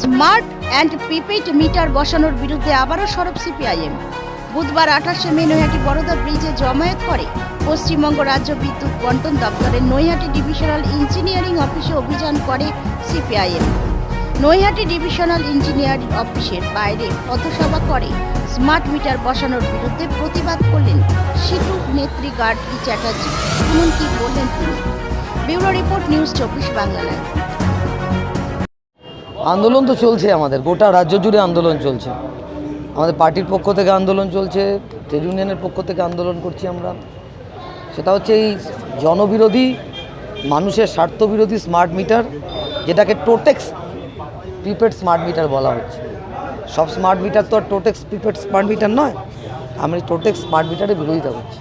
Smart and prepaid meter বসানোর বিরুদ্ধে আবারও সরব সিপিআইএম। বুধবার আঠাশে মে নৈহাটি বরোদা ব্রিজে জমায়েত করে পশ্চিমবঙ্গ রাজ্য বিদ্যুৎ বন্টন দপ্তরের নৈহাটি ডিভিশনাল ইঞ্জিনিয়ারিং অফিসে অভিযান করে সিপিআইএম। নৈহাটি ডিভিশনাল ইঞ্জিনিয়ারিং অফিসের বাইরে পথসভা করে স্মার্ট মিটার বসানোর বিরুদ্ধে প্রতিবাদ করলেন সিটু নেত্রী গার্গী চ্যাটার্জি শুনুন কি বললেন তিনি। ব্যুরো রিপোর্ট নিউজ চব্বিশ বাংলা আন্দোলন তো চলছে আমাদের, গোটা রাজ্য জুড়ে আন্দোলন চলছে। আমাদের পার্টির পক্ষ থেকে আন্দোলন চলছে, ট্রেড ইউনিয়নের পক্ষ থেকে আন্দোলন করছি আমরা। সেটা হচ্ছে এই জনবিরোধী, মানুষের স্বার্থবিরোধী স্মার্ট মিটার, যেটাকে টোটেক্স প্রিপেড স্মার্ট মিটার বলা হচ্ছে। সব স্মার্ট মিটার তো আর টোটেক্স প্রিপেড স্মার্ট মিটার নয়। আমি টোটেক্স স্মার্ট মিটারের বিরোধিতা করছি।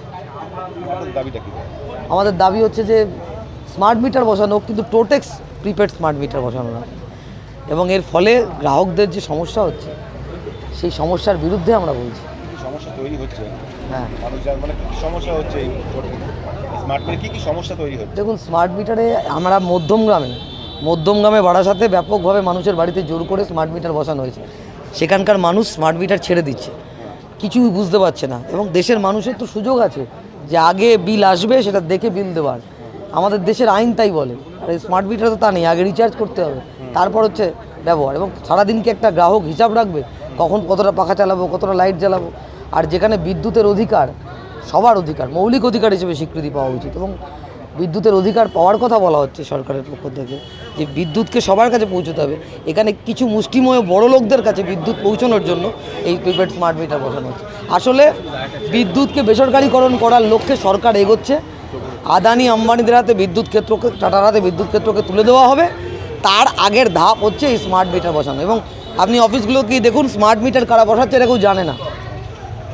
আমাদের দাবি হচ্ছে যে স্মার্ট মিটার বসানো কিন্তু টোটেক্স প্রিপেড স্মার্ট মিটার বসানো না। এবং এর ফলে গ্রাহকদের যে সমস্যা হচ্ছে সেই সমস্যার বিরুদ্ধে আমরা বলছি। কি কি সমস্যা তৈরি হচ্ছে? হ্যাঁ। মানে কি কি সমস্যা হচ্ছে স্মার্ট মিটারে কি কি সমস্যা তৈরি হচ্ছে? দেখুন স্মার্ট মিটারে আমরা মধ্যম গ্রামে মধ্যম গ্রামে বারাসাতে ব্যাপকভাবে মানুষের বাড়িতে জোর করে স্মার্ট মিটার বসানো হয়েছে। সেখানকার মানুষ স্মার্ট মিটার ছেড়ে দিচ্ছে। কিছুই বুঝতে পারছে না। এবং দেশের মানুষের তো সুযোগ আছে যে আগে বিল আসবে সেটা দেখে বিল দেওয়ার। আমাদের দেশের আইন তাই বলে। আর স্মার্ট মিটার তো তা নেই, আগে রিচার্জ করতে হবে। তারপর হচ্ছে ব্যবহার। এবং সারাদিনকে একটা গ্রাহক হিসাব রাখবে? কখন কতটা পাখা চালাবো, কতটা লাইট জ্বালাবো? আর যেখানে বিদ্যুতের অধিকার, সবার অধিকার, মৌলিক অধিকার হিসেবে স্বীকৃতি পাওয়া উচিত। এবং বিদ্যুতের অধিকার পাওয়ার কথা বলা হচ্ছে সরকারের পক্ষ থেকে, যে বিদ্যুৎকে সবার কাছে পৌঁছতে হবে। এখানে কিছু মুষ্টিময় বড় লোকদের কাছে বিদ্যুৎ পৌঁছানোর জন্য এই প্রিপেড স্মার্ট মিটার বসানো হচ্ছে। আসলে বিদ্যুৎকে বেসরকারিকরণ করার লক্ষ্যে সরকার এগোচ্ছে। আদানি আম্বানিদের হাতে বিদ্যুৎ ক্ষেত্রকে, টাটার হাতে বিদ্যুৎ ক্ষেত্রকে তুলে দেওয়া হবে। তার আগের ধাপ হচ্ছে এই স্মার্ট মিটার বসানো। এবং আপনি অফিসগুলো কি দেখুন, স্মার্ট মিটার কারা বসাচ্ছে এটা কেউ জানে না।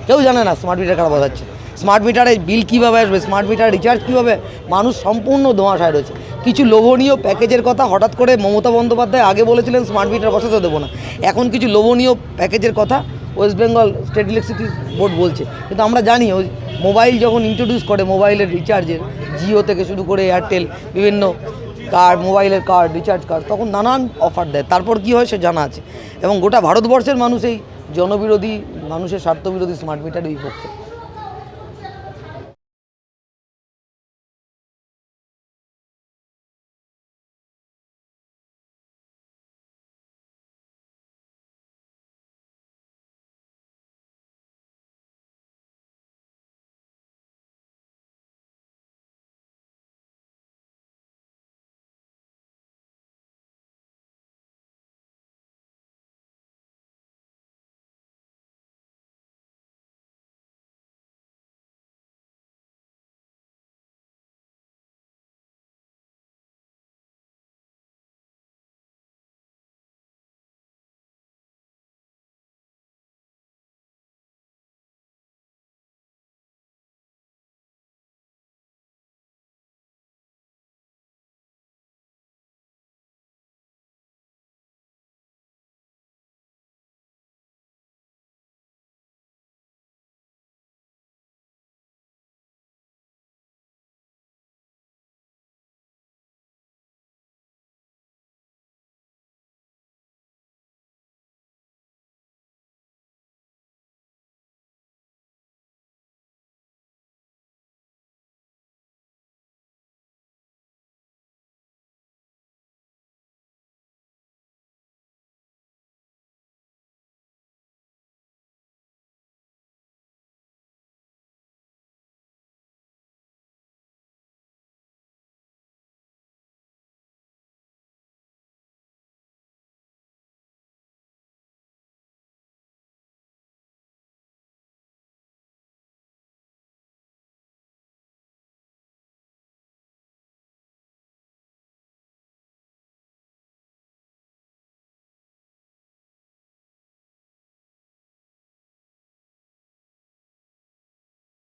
কেউ জানে না স্মার্ট মিটার কারা বসাচ্ছে। স্মার্ট মিটারে বিল কীভাবে আসবে? স্মার্ট মিটার রিচার্জ কীভাবে? মানুষ সম্পূর্ণ ধোঁয়াশায় রয়েছে। কিছু লোভনীয় প্যাকেজের কথা হঠাৎ করে মমতা বন্দ্যোপাধ্যায় আগে বলেছিলেন স্মার্ট মিটার বসাতে দেবো না। এখন কিছু লোভনীয় প্যাকেজের কথা West Bengal state electricity board বলছে। কিন্তু আমরা জানি, ওই মোবাইল যখন ইন্ট্রোডিউস করে মোবাইলের রিচার্জের জিও থেকে শুরু করে এয়ারটেল বিভিন্ন কার্ড মোবাইলের কার্ড রিচার্জ কার্ড তখন নানান অফার দেয়। তারপর কি হয় সে জানা আছে। এবং গোটা ভারতবর্ষের মানুষ এই জনবিরোধী, মানুষের স্বার্থবিরোধী স্মার্ট মিটারের বিপক্ষে